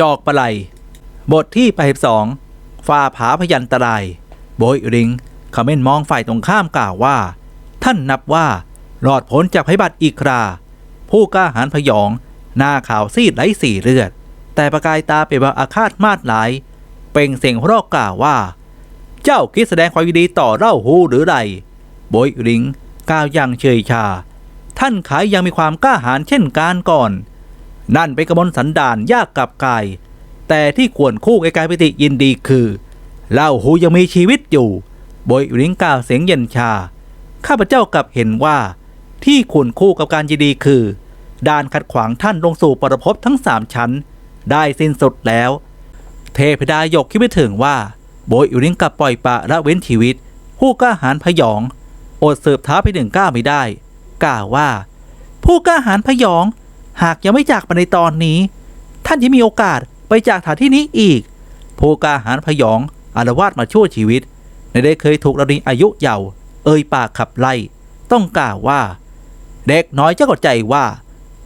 จอกปลาไลบทที่ 82ฝ่าผาพยันตราย โบยริงคอมเมนมองฝ่ายตรงข้ามกล่าวว่า ท่านนับว่ารอดพ้นจากภัยบัตรอีกครา ผู้กล้าหาญพยอง หน้าขาวซีดไร้สีเลือด แต่ประกายตาเปรียบอาฆาตมาดหลาย เป่งเสียงรอกกล่าวว่า เจ้าคิดแสดงความยินดีต่อเล่าหูหรือไรโบยริงกล่าวอย่างเฉยชา ท่านขายยังมีความกล้าหาญเช่นการก่อน นั่นเป็นกระมวลสันดานยากกับกาย แต่ที่ควรคู่กับการปิติยินดีคือเล่าหูยังมีชีวิตอยู่โบยริงกล่าวเสียงเย็นชา ข้าพเจ้ากลับเห็นว่า ที่ควรคู่กับการยินดีคือ ด่านขัดขวางท่านลงสู่ปรภพทั้งสามชั้น ได้สิ้นสุดแล้ว เทพดายกคิดไม่ถึงว่าโบยอิริงกลับปล่อยปะละเว้นชีวิต ผู้กล้าหาญพยองอดเสืบท้าไปหนึ่งก้าไม่ได้กล่าวว่า ผู้กล้าหาญพยอง หากยังไม่จากไปในตอนนี้ ท่านยังมีโอกาสไปจากฐานที่นี้อีกผู้กาหาญพยองอารวาสมาชั่วชีวิต ในได้เคยถูกระดิอายุเยาว์เอ่ยปากขับไล่ ต้องกล่าวว่า เด็กน้อยเจ้าก็ใจว่า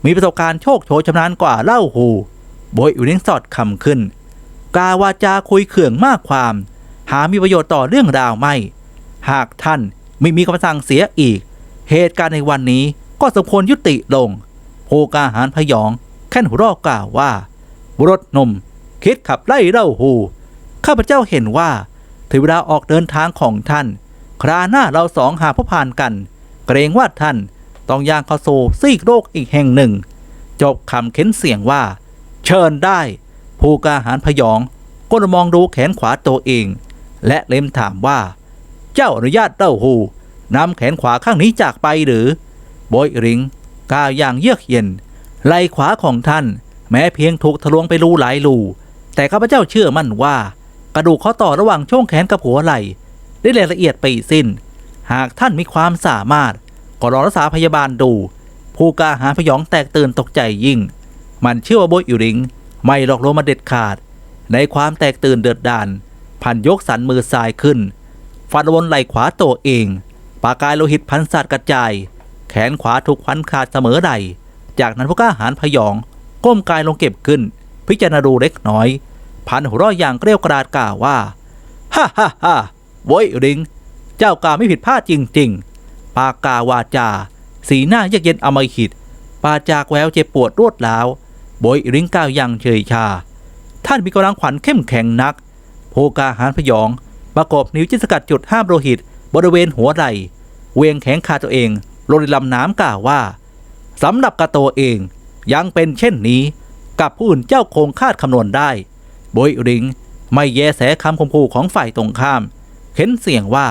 มีประสบการณ์โชคโชนชำนาญกว่าเล่าหูโบยอิริงสอดคำขึ้น กาวาจาคุยเขื่องมากความ หามีประโยชน์ต่อเรื่องราวไม่ หากท่านไม่มีคำสั่งเสียอีก เหตุการณ์ในวันนี้ก็สมควรยุติลง โพกาหารพยองแค่นหัวรอกกล่าวว่าบุรถนม คิดขับไล่เล่าหู ข้าพเจ้าเห็นว่า ถึงเวลาออกเดินทางของท่าน คราหน้าเราสองหาพบผ่านกัน เกรงว่าท่านต้องย่างเข้าสู่ซีกโลกอีกแห่งหนึ่ง จบคำเค้นเสียงว่า เชิญได้ผู้กาหาญพยองก็มองดูแขนขวาตัวเอง และเล็มถามว่า เจ้าอนุญาตเต้าหูนำแขนขวาข้างนี้จากไปหรือโบยริง กล่าวอย่างเยือกเย็น ไหลขวาของท่าน แม้เพียงถูกทะลวงไปรูหลายรูแต่ข้าพเจ้าเชื่อมั่นว่า กระดูกข้อต่อระหว่างช่วงแขนกับหัวไหล่ได้ละเอียดไปสิ้น หากท่านมีความสามารถ ก็รอรักษาพยาบาลดู ผู้กาหาพยองแตกตื่นตกใจยิ่ง มันเชื่อว่าโบยอิริง ไม่หลอกลวงมาเด็ดขาด ในความแตกตื่นเดือดดานพันยกสันมือซ้ายขึ้น ฟันวนไหล่ขวาตัวเอง ปากกายโลหิตพันสัตว์กระจาย แขนขวาถูกฟันขาดเสมอไหลจากนั้นผู้กล้าหาญพยอง ก้มกายลงเก็บขึ้น พิจารณาดูเล็กน้อย พันหัวเราะอย่างเกลียวกราดกล่าวว่าฮ่าฮ่าฮ่าโว้ยริง เจ้ากาไม่ผิดพลาดจริง ๆ ปากกาวาจา สีหน้าเยือกเย็นอมหิตปาจากแววเจ็บปวดรวดร้าวโบยริงก้าวอย่างเฉยชา ท่านมีกำลังขวัญเข้มแข็งนัก โพกาหารพยอง ประกอบนิ้วจิ้นสกัดจุดห้ามโลหิต บริเวณหัวไหล่เวียงแขงขาตัวเอง ลงในลำน้ำกล่าวว่าสำหรับกระโตเองยังเป็นเช่นนี้ กับผู้อื่นเจ้าคงคาดคำนวณได้โบยริงไม่แยแสคำคมคู่ของฝ่ายตรงข้าม เข็นเสียงว่า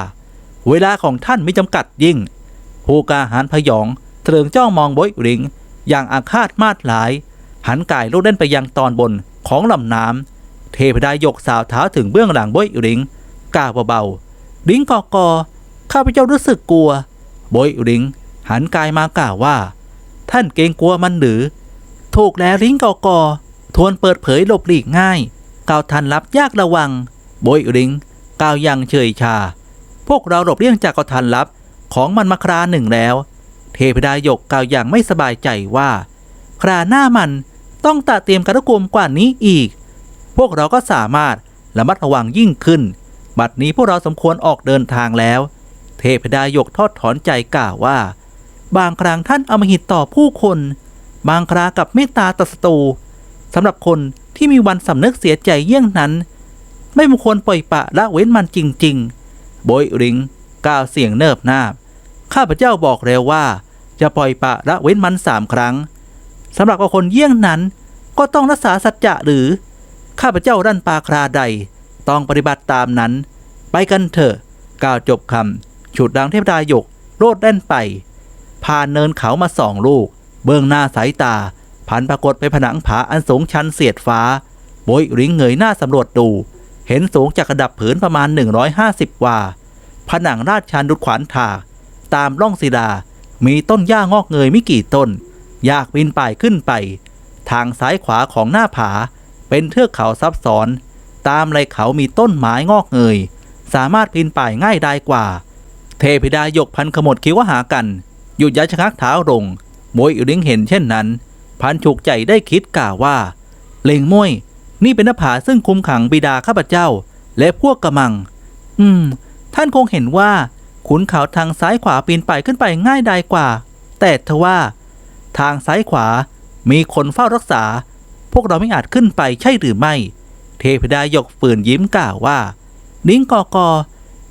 เวลาของท่านไม่จำกัดยิ่งผู้กาหารพยองเถลิงจ้องมองโบยริง อย่างอาฆาตมาดหลาย หันกายลูกเล่นไปยังตอนบนของลำน้ำเทพดายกสาวเท้าถึงเบื้องหลังโบยริงกล่าวเบาๆริงกอกอข้าพเจ้ารู้สึกกลัว โบยริง หันกายมากล่าวว่า ท่านเกรงกลัวมันหรือ ถูกแล้วริ้งกอกอทวนเปิดเผยหลบหลีกง่ายกล่าวทันรับยากระวังโบยริงกล่าวย่างเฉยชา พวกเราหลบเลี่ยงจากกทันลับของมันมาคราหนึ่งแล้ว เทพดายกกล่าวอย่างไม่สบายใจว่า คราหน้ามันต้องตะเตรียมกระกุมกว่านี้อีก พวกเราก็สามารถระมัดระวังยิ่งขึ้น บัดนี้พวกเราสมควรออกเดินทางแล้ว เทพดายกทอดถอนใจกล่าวว่า บางครั้งท่านอมหิตต่อผู้คน บางครากับเมตตาต่อศัตรูสำหรับคนที่มีวันสำนึกเสียใจเยี่ยงนั้น ไม่มควรปล่อยปะละเว้นมันจริงๆ โบยริงกล่าวเสียงเนิบนาบ ข้าพเจ้าบอกแล้วว่า จะปล่อยปะละเว้นมันสามครั้งสำหรับคนเยี่ยงนั้น ก็ต้องรักษาสัจจะหรือ ข้าพเจ้ารั่นปาคราใด ต้องปฏิบัติตามนั้น ไปกันเถอะกล่าวจบคำฉุดดังเทพดายกโลดแล่นไป ผ่านเนินเขามาสองลูก เบื้องหน้าสายตา พันปรากฏไปผนังผาอันสูงชันเสียดฟ้าโบยริงเงยหน้าสำรวจดู เห็นสูงจากระดับผืนประมาณ 150วาผนังราดชันดุดขวานถากตามร่องศิลา มีต้นหญ้างอกเงยไม่กี่ต้น ยากปีนป่ายขึ้นไป ทางซ้ายขวาของหน้าผา เป็นเทือกเขาซับซ้อน ตามไหลเขามีต้นไม้งอกเงย สามารถปีนป่ายง่ายได้กว่า เทพิดายกพันขมวดคิ้วหากัน หยุดยัชะงักเท้าลงโบยริงเห็นเช่นนั้น พันฉุกใจได้คิดกล่าวว่าเลงมวย นี่เป็นหน้าผาซึ่งคุมขังบิดาข้าพเจ้า และพวกกระมัง อืม ท่านคงเห็นว่าขุนเขาทางซ้ายขวาปีนไปขึ้นไปง่ายดายกว่า แต่ทว่า ทางซ้ายขวามีคนเฝ้ารักษา พวกเราไม่อาจขึ้นไปใช่หรือไม่ เทพดายกฝืนยิ้มกล่าวว่าลิงกอกอ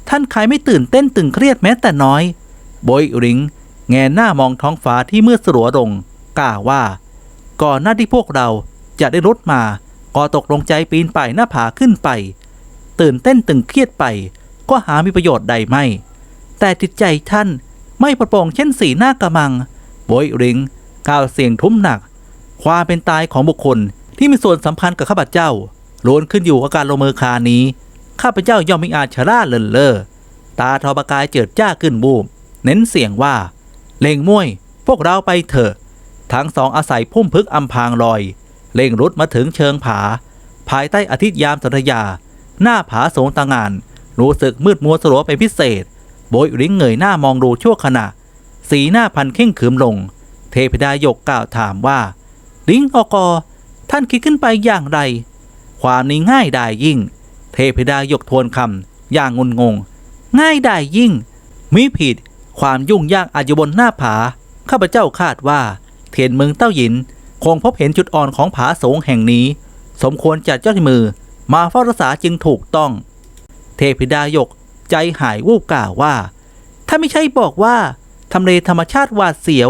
ท่านใครไม่ตื่นเต้นตึงเครียดแม้แต่น้อยโบยริง แงนหน้ามองท้องฟ้าที่มืดสลัวลงกล่าวว่า ก่อนหน้าที่พวกเราจะได้รถมาก็ตกลงใจปีนไปหน้าผาขึ้นไป ตื่นเต้นตึงเครียดไป ก็หามีประโยชน์ใดไม่ แต่จิตใจท่านไม่ประโปร่งเช่นสีหน้ากระมังโบยริงกล่าวเสียงทุ้มหนัก ความเป็นตายของบุคคลที่มีส่วนสัมพันธ์กับข้าพเจ้าล้วนขึ้นอยู่กับการลงมือคานี้ ข้าพเจ้าย่อมไม่อาจชะล่าเลินเล่อตาทอประกายเจิดจ้าขึ้นบูมเน้นเสียงว่า เล่งมวย พวกเราไปเถอะ ทั้งสองอาศัยพุ่มพึกอำพางลอย เล่งรุดมาถึงเชิงผา ภายใต้อาทิตย์ยามสัทยา หน้าผาสูงตางานรู้สึกมืดมัวสลัวเป็นพิเศษ โบยริงเงยหน้ามองดูชั่วขณะ สีหน้าพันเข่งขืมลง เทพดายกกล่าวถามว่าลิงออกอ ท่านคิดขึ้นไปอย่างไร ความนี้ง่ายดายยิ่ง เทพดายกทวนคำอย่างงุนงง ง่ายดายยิ่ง มิผิด ความยุ่งยากอาจอยู่บนหน้าผา ข้าพเจ้าคาดว่า เทียนเมืองเต้าหยิน คงพบเห็นจุดอ่อนของผาสูงแห่งนี้ สมควรจัดเจ้ามือ มาเฝ้ารักษาจึงถูกต้อง เทพิดายกใจหายวูบกล่าวว่า ถ้าไม่ใช่บอกว่าทำเลธรรมชาติหวาดเสียว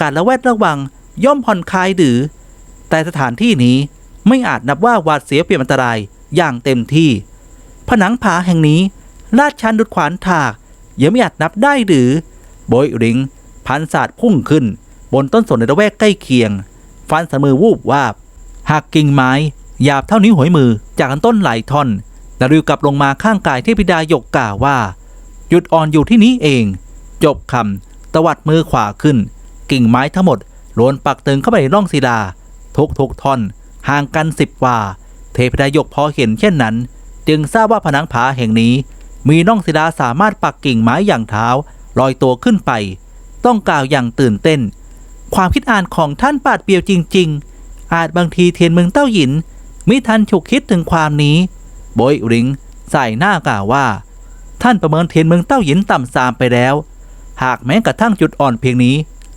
การละแวดระวังย่อมผ่อนคลายหรือ แต่สถานที่นี้ไม่อาจนับว่าหวาดเสียวเปลี่ยนอันตรายอย่างเต็มที่ ผนังผาแห่งนี้ลาดชันดุดขวานถาก ยังไม่อาจนับได้หรือ โบยริง พันศาสตร์พุ่งขึ้น บนต้นสนในระแวกใกล้เคียง ฟันสมือวูบวาบหักกิ่งไม้หยาบเท่านิ้วหัวมือจากต้นหลายท่อนแล้วริวกลับลงมาข้างกายเทพิดายกกล่าวว่า หยุดอ่อนอยู่ที่นี้เอง จบคำตวัดมือขวาขึ้น กิ่งไม้ทั้งหมดล้วนปักตึงเข้าไปในร่องศิลา ทุกทุกท่อน ห่างกันสิบว่า เทพดายกพอเห็นเช่นนั้น จึงทราบว่าผนังผาแห่งนี้ มีน่องศิลาสามารถปักกิ่งไม้อย่างเท้าลอยตัวขึ้นไป ต้องกล่าวอย่างตื่นเต้น ความคิดอ่านของท่านปาดเปียวจริง ๆ อาจบางทีเทียนเมืองเต้าหยินมิทันฉุกคิดถึงความนี้โบยริงใส่หน้ากล่าวว่า ท่านประเมินเทียนเมืองเต้าหยินต่ำซามไปแล้ว หากแม้กระทั่งจุดอ่อนเพียงนี้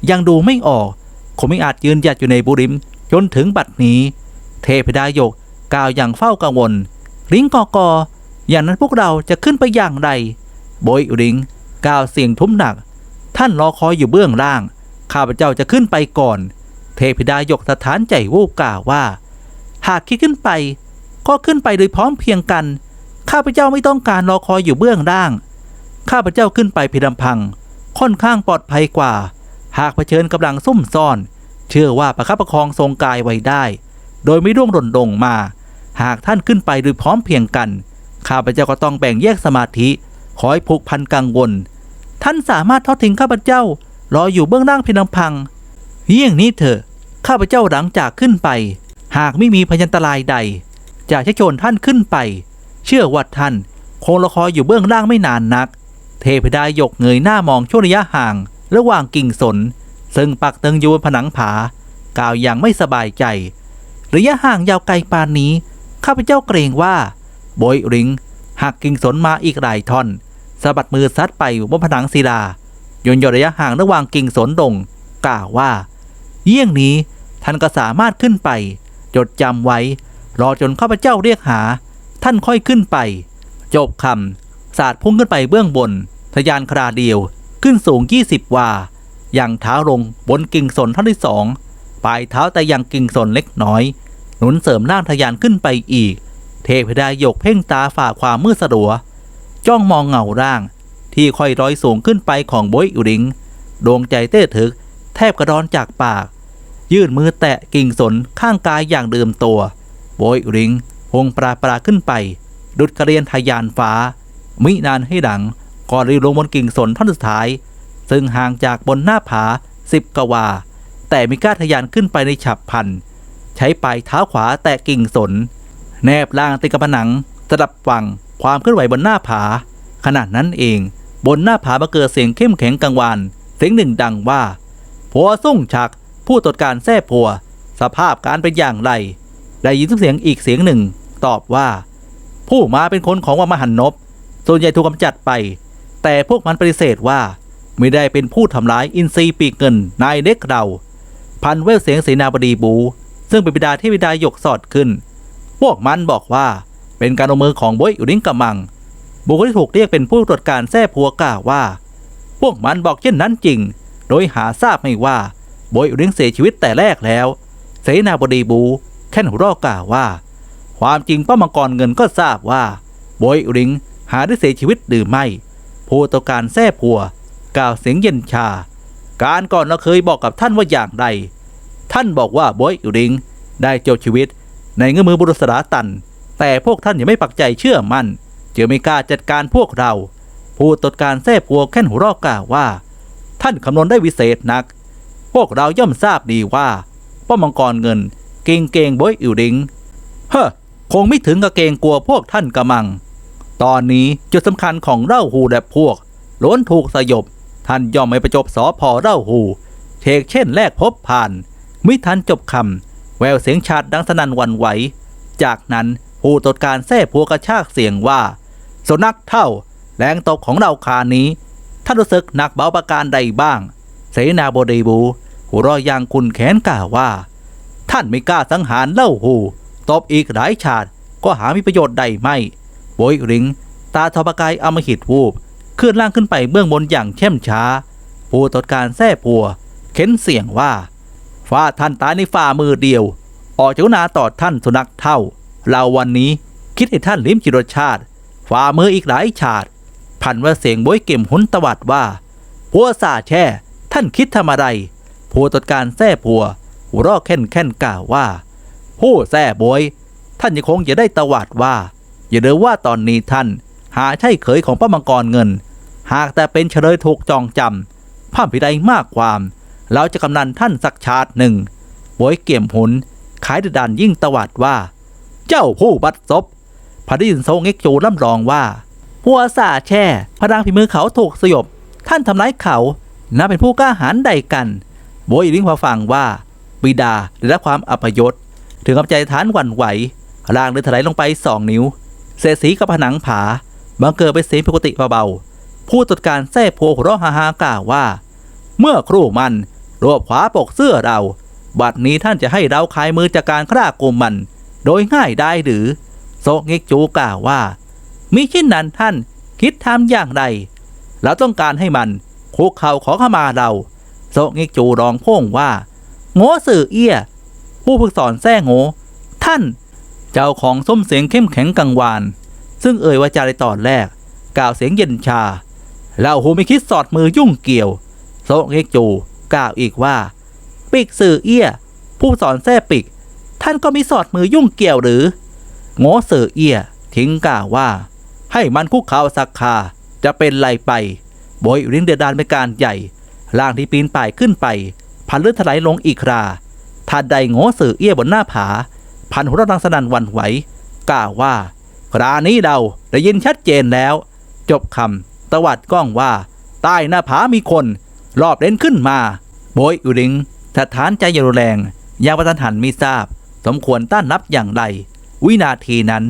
ยังดูไม่ออกคงไม่อาจยืนหยัดอยู่ในบุริม จนถึงบัดนี้ เทพดายกกล่าวอย่างเฝ้ากังวลริงกอกอ อย่างนั้นพวกเราจะขึ้นไปอย่างไรโบยริงกล่าวเสียงทุ้มหนัก ท่านรอคอยอยู่เบื้องล่าง ข้าพเจ้าจะขึ้นไปก่อน เทพดายกสถานใจวูบกล่าวว่า หากคิดขึ้นไป ก็ขึ้นไปโดยพร้อมเพียงกัน ข้าพเจ้าไม่ต้องการรอคอยอยู่เบื้องล่าง ข้าพเจ้าขึ้นไปเพียงลำพัง ค่อนข้างปลอดภัยกว่า หากเผชิญกำลังซุ่มซ่อน เชื่อว่าประคับประคองทรงกายไว้ได้ โดยไม่ร่วงหล่นลงมา หากท่านขึ้นไปโดยพร้อมเพียงกัน ข้าพเจ้าก็ต้องแบ่งแยกสมาธิคอยผูกพันกังวล ท่านสามารถทอดทิ้งข้าพเจ้ารออยู่เบื้องล่างเพียงลำพังเยี่ยงนี้เถอะข้าพเจ้าหลังจากขึ้นไป หากไม่มีพยันตรายใด จะชักชวนท่านขึ้นไป เชื่อว่าท่านคงรอคอยอยู่เบื้องล่างไม่นานนัก เทพดายกเงยหน้ามองช่วงระยะห่าง ระหว่างกิ่งสน ซึ่งปักตึงอยู่บนผนังผากล่าวอย่างไม่สบายใจ ระยะห่างยาวไกลปานนี้ ข้าพเจ้าเกรงว่า โบยริงหักกิ่งสนมาอีกหลายท่อนสะบัดมือซัดไปบนผนังศิลายนย่อระยะห่างระหว่างกิ่งสนดง กล่าวว่า เยี่ยงนี้ท่านก็สามารถขึ้นไป จดจำไว้ รอจนข้าพเจ้าเรียกหา ท่านค่อยขึ้นไป จบคำสาดพุ่งขึ้นไปเบื้องบนทะยานคราเดียว ขึ้นสูง 20 วาอย่างเท้าลงบนกิ่งสนท่อนที่สองปลายเท้าแต่ยังกิ่งสนเล็กน้อย หนุนเสริมล่างทยานขึ้นไปอีก เทพดายกเพ่งตาฝ่าความมืดสลัว จ้องมองเงาร่าง ที่ค่อยร้อยสูงขึ้นไปของโบยอุริง ดวงใจเต้ถึก แทบกระดอนจากปาก ยื่นมือแตะกิ่งสนข้างกายอย่างเดิมตัว โบยอุริงพงปราปราขึ้นไป ดุดกระเรียนทะยานฟ้า มินานให้หลังก่อนรีลงบนกิ่งสนท่อนสุดท้าย ซึ่งห่างจากบนหน้าผาสิบกว่า แต่ม่กล้าทะยานขึ้นไปในฉับพัน ใช้ปลายเท้าขวาแตะกิ่งสน แนบล่างติดกับผนังสลับฟังความเคลื่อนไหวบนหน้าผา ขณะนั้นเอง บนหน้าผามาเกิดเสียงเข้มแข็งกังวานเสียงหนึ่งดังว่าผัวสุ่งฉัก ผู้ตรวจการแท้ผัว สภาพการเป็นอย่างไร ได้ยินเสียงอีกเสียงหนึ่ง ตอบว่า ผู้มาเป็นคนของวังมหันนบส่วนใหญ่ถูกกำจัดไป แต่พวกมันปฏิเสธว่า ไม่ได้เป็นผู้ทำร้ายอินทรีปีกเงินนายเล็กเรา พันเวลเสียงเสนาบดีบู ซึ่งเป็นบิดาที่บิดาหยกสอดขึ้น วกมันบอกว่า เป็นการลงมือของบอยอุริงกำมัง บุคคลที่ถูกเรียกเป็นผู้ตรวจการแท้พัวกล่าวว่า พวกมันบอกเช่นนั้นจริง โดยหาทราบไม่ว่าบอยอุริงเสียชีวิตแต่แรกแล้ว เสนาบดีบูแค่นหัวรอกล่าวว่า ความจริงป้ามังกรเงินก็ทราบว่าบอยอุริงหาได้เสียชีวิตหรือไม่ ผู้ตรวจการแท้พัว กล่าวเสียงเย็นชา การก่อนเราเคยบอกกับท่านว่าอย่างไรท่านบอกว่าบอยอุริงได้จบชีวิต ในเงื้อมือบุรุษราตัน แต่พวกท่านยังไม่ปักใจเชื่อมั่นจึงไม่กล้าจัดการพวกเรา ผู้ตรวจการแท้พัวแค่นหัวรอกกล่าวว่า ท่านคำนวณได้วิเศษนัก พวกเราย่อมทราบดีว่าป้อมังกรเงิน เกงเกงบอยอิวดิงเฮ้อคงไม่ถึงกับเกงกลัวพวกท่านกระมัง ตอนนี้จุดสำคัญของเล่าหูและพวกล้วนถูกสยบ ท่านย่อมไม่ประจบสอพอเล่าหูเทกเช่นแรกพบผ่าน มิทันจบคำ แววเสียงชาดดังสนั่นวันไหว จากนั้นผู้ตรวจการแท้พัวกระชากเสียงว่าสุนักเท่า แรงตกของเราคานี้ท่านรู้สึกหนักเบาประการใดบ้าง เสนาบดีบูหัวรอยยางคุณแขนกล่าวว่า ท่านไม่กล้าสังหารเล่าหูตบอีกหลายชาติก็หามีประโยชน์ใดไม่โบยริง ตาทอประกายอมหิตวูบเคลื่อนล่างขึ้นไปเบื้องบนอย่างเข้มช้า ผู้ตรวจการแท้ปัว เข็นเสียงว่า ฝ่าท่านตายในฝ่ามือเดียว ออกจากนาต่อท่านสุนัขเท่า เราวันนี้คิดให้ท่านลิ้มจิรชาติ ฝ่ามืออีกหลายชาติพันว่าเสียงบวยเก็มหุนตวัดว่าพัวสาแช่ ท่านคิดทำอะไรผู้ตรวจการแท้ปัวรอแค่นแค่นกล่าวว่า ผู้แท้บวย ท่านยังคงจะได้ตวัดว่า อย่าเดิว่าตอนนี้ท่าน หาใช่เขยของป้ามังกรเงิน หากแต่เป็นเฉลยถูกจองจำภาพพิไดมากความ เราจะกำนันท่านสักชาติหนึ่งบวยเกี่ยมหุนขายดดันยิ่งตวัดว่า เจ้าผู้บัดซบพระได้ยินโซงเอ็กโจล่ำรองว่าหัวสาแช่พระดังฝีมือเขาถูกสยบ ท่านทำร้ายเขานับเป็นผู้กล้าหาญใดกันโบยลิงพอฟังว่า บิดาได้รับความอัปยศ ถึงกับใจฐานหวั่นไหวร่างเดินถลายลงไปสองนิ้ว เศษสีกับผนังผาบังเกิดเป็นเสียงปกติเบาๆผู้ตรวจการแท้โพหัวเราะฮาฮากล่าวว่า เมื่อครู่มัน รวบขวาปกเสื้อเรา บัดนี้ท่านจะให้เราคลายมือจากการฆ่ากลุ่มมัน โดยง่ายได้หรือ โซกเงกจูกล่าวว่า มิเช่นนั้นท่านคิดทำอย่างไรเราต้องการให้มันคุกเข่าขอขมาเรา โซกเงกจูร้องพ่งว่า โง่สื่อเอี้ย ผู้ฝึกสอนแท้โง่ท่าน เจ้าของส้มเสียงเข้มแข็งกังวาน ซึ่งเอ่ยวาจาในตอนแรก กล่าวเสียงเย็นชาเราหูไม่คิดสอดมือยุ่งเกี่ยว โซกเงกจู กล่าวอีกว่า ปิกสื่อเอี้ย ผู้สอนแท้ปิก ท่านก็มีสอดมือยุ่งเกี่ยวหรือโง่สือเอี้ย ทิ้งกล่าวว่า ให้มันคุกเข่าสักคาจะเป็นไรไปโบยริ้งเดือดดานเป็นการใหญ่ล่างที่ปีนป่ายขึ้นไป พันเลือดถลายลงอีกคราทันใดโง่สือเอี้ยบนหน้าผา พันหัวเราะดังสนั่นหวันไหวกล่าวว่าครานี้เราได้ยินชัดเจนแล้ว จบคำตวัดก้องว่า ใต้หน้าผามีคน รอบเล่นขึ้นมา โบยอุริงสถานใจอยรุนแรงยางประทันหันมีทราบ สมควรต้านรับอย่างไร วินาทีนั้น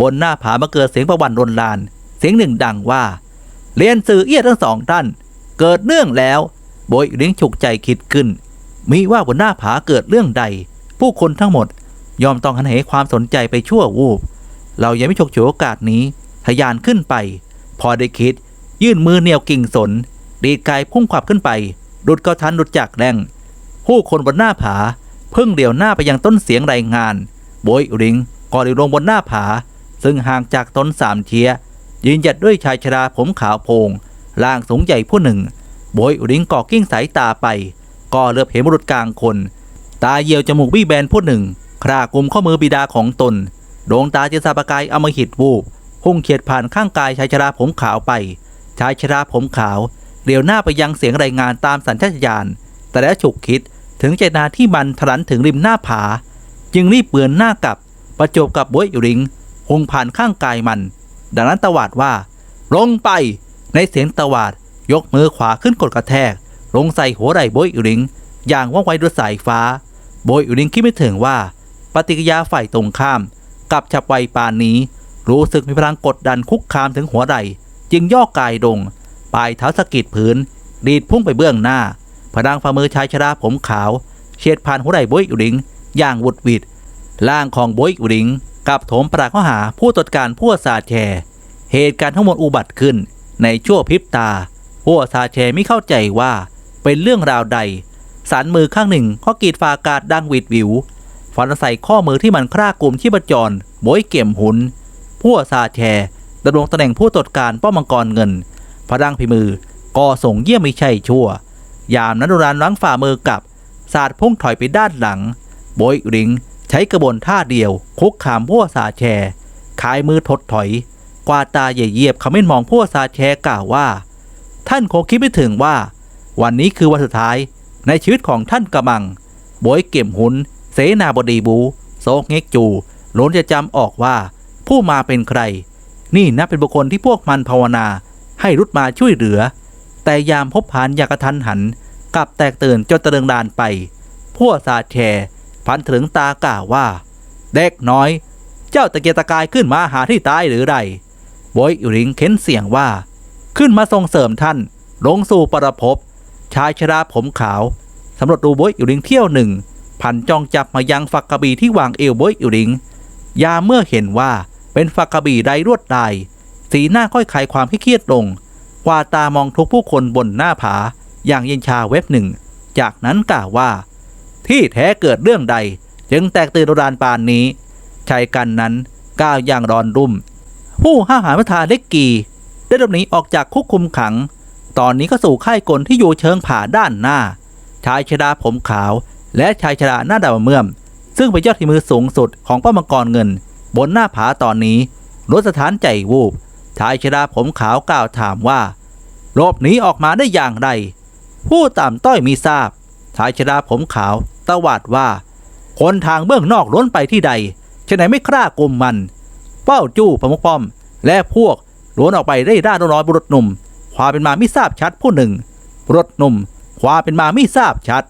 บนหน้าผามาเกิดเสียงประวันรนลาน เสียงหนึ่งดังว่า เรียนสื่อเอี้ยทั้งสองท่าน เกิดเรื่องแล้ว โบยอุริงฉุกใจคิดขึ้น มีว่าบนหน้าผาเกิดเรื่องใด ผู้คนทั้งหมดยอมต้องหันเหความสนใจไปชั่ววูบ เรายังไม่ฉกฉวยโอกาสนี้ทะยานขึ้นไป พอได้คิด ยื่นมือเหนียวกิ่งสน ดีดกายพุ่งขวับขึ้นไปดุดเกาทันดุดจากแรงผู้คนบนหน้าผาเพิ่งเดี่ยวหน้าไปยังต้นเสียงรายงานโบยอุริงก่อนลงบนหน้าผา ซึ่งห่างจากต้นสามเทียยืนหยัดด้วยชายชราผมขาวโพงล่างสูงใหญ่ผู้หนึ่งโบยอุริงก่อกิ้งสายตาไปก็เลือบเห็นบุรุษกลางคน ตาเยียวจมูกบี้แบนผู้หนึ่งครากลุมข้อมือบิดาของตน ดวงตาเจสาประกายอมหิตวูบพุ่งเขียดผ่านข้างกายชายชราผมขาวไป ชายชราผมขาว เลียวหน้าไปยังเสียงรายงานตามสัญชาตญาณ แต่แล้วฉุกคิดถึงเจตนาที่มันถลันถึงริมหน้าผา จึงรีบเบือนหน้ากลับ ประจบกับบวยอุริงหงผ่านข้างกายมัน ดังนั้นตวาดว่า ลงไป ในเสียงตวาดยกมือขวาขึ้นกดกระแทก ลงใส่หัวไหล่บวยอุริงอย่างว่องไวด้วยสายฟ้าโบยอุริงคิดไม่ถึงว่า ปฏิกิริยาฝ่ายตรงข้ามกับฉับไวปานนี้ รู้สึกมีพลังกดดันคุกคามถึงหัวไหล่จึงย่อกายลง ปลายเท้าสะกิดพื้นดีดพุ่งไปเบื้องหน้าพลังฝ่ามือชายชราผมขาว เฉียดผ่านหัวไหล่โบยอุริง อย่างวุดวิดร่างของโบยอุริงกับโถมปราข้าหาผู้ตรวจการผู้สาแชร์เหตุการณ์ทั้งหมดอุบัติขึ้นในชั่วพริบตาผู้ซาแชร์ไม่เข้าใจว่าเป็นเรื่องราวใดสารมือข้างหนึ่งข้อกรีดฝากาศดังวิดวิวฟันใส่ข้อมือที่มันคร่ากลุ่มที่ประจรโบยเก็มหุนผู้ซาแชร์ดำรงตำแหน่งผู้ตรวจการป้อมมังกรเงิน พระดังพิมือ ก็ส่งเยี่ยมไม่ใช่ชั่ว ยามนั้นดรานล้างฝ่ามือกับศาสาดพุ่งถอยไปด้านหลัง โบยริงใช้กระบวนท่าเดียว คุกขามพวกซาแชร์ขายมือถดถอย กวาตาเหยียบๆเขาไม่มองพวกซาแชร์กล่าวว่า ท่านคงคิดไม่ถึงว่า วันนี้คือวันสุดท้ายในชีวิตของท่านกระมังโบยเก็มหุน เสนาบดีบูโซกเงกจูล้นจะจำออกว่า ผู้มาเป็นใคร นี่นับเป็นบุคคลที่พวกมันภาวนา ให้รุดมาช่วยเหลือ แต่ยามพบผ่านยากระทันหันกลับแตกตื่นจนตะเริงดานไป พวกสาแชร์พันถึงตากล่าวว่า เด็กน้อย เจ้าตะเกียกตะกายขึ้นมาหาที่ตายหรือไรโบยอุริงเค้นเสียงว่า ขึ้นมาส่งเสริมท่าน ลงสู่ปรภพชายชราผมขาวสำรวจดูโบยอุริงเที่ยวหนึ่งพันจ้องจับมายังฝักกระบี่ที่วางเอวโบยอุริง ยามเมื่อเห็นว่าเป็นฝักกระบี่ไร้ลวดลาย สีหน้าค่อยคลายความเครียดลงกวาตามองทุกผู้คนบนหน้าผา อย่างเย็นชาเว็บหนึ่ง จากนั้นกล่าวว่า ที่แท้เกิดเรื่องใด จึงแตกตื่นโดรานปานนี้ชายกันนั้นก้าวอย่างรอนรุ่ม ผู้ห้าหาพระธาเล็กกี ได้หลบหนีออกจากคุกคุมขัง ตอนนี้ก็สู่ค่ายกลที่อยู่เชิงผาด้านหน้า ชายชราผมขาว และชายชราหน้าดาวเมื่อม ซึ่งเป็นยอดที่มือสูงสุดของป้อมมังกรเงิน บนหน้าผาตอนนี้รถสถานใจวูบ ชายชราผมขาวกล่าวถามว่าหลบหนีออกมาได้อย่างไร ผู้ต่ำต้อยมีทราบ ชายชราผมขาวตวาดว่า คนทางเบื้องนอกล้นไปที่ใดฉะไหนไม่กล้ากลุ่มมัน เป้าจู้ประมุขป้อม และพวกล้วนออกไปได้ด้าน้อยบุรุษหนุ่ม ความเป็นมาไม่ทราบชัดผู้หนึ่งบุรุษหนุ่ม ความเป็นมาไม่ทราบชัด